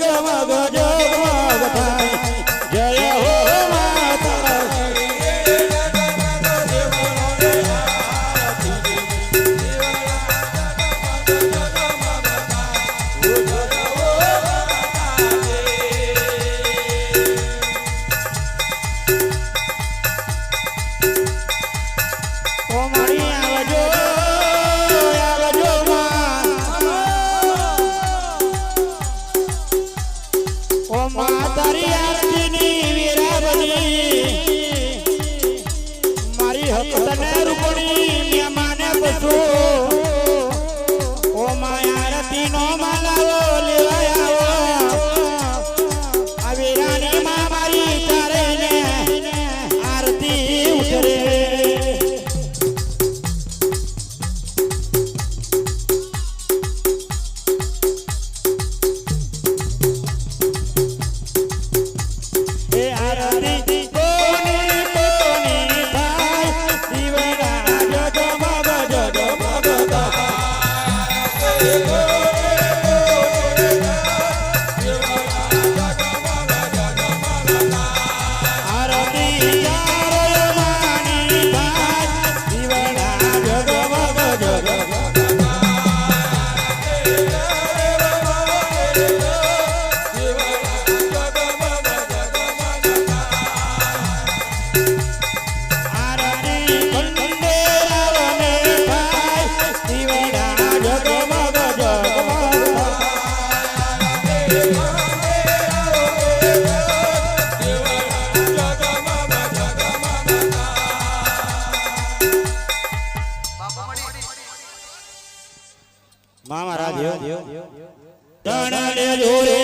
ಜಗಮಗ ಜ Maria. મામા રાધ્યો તણને જોરે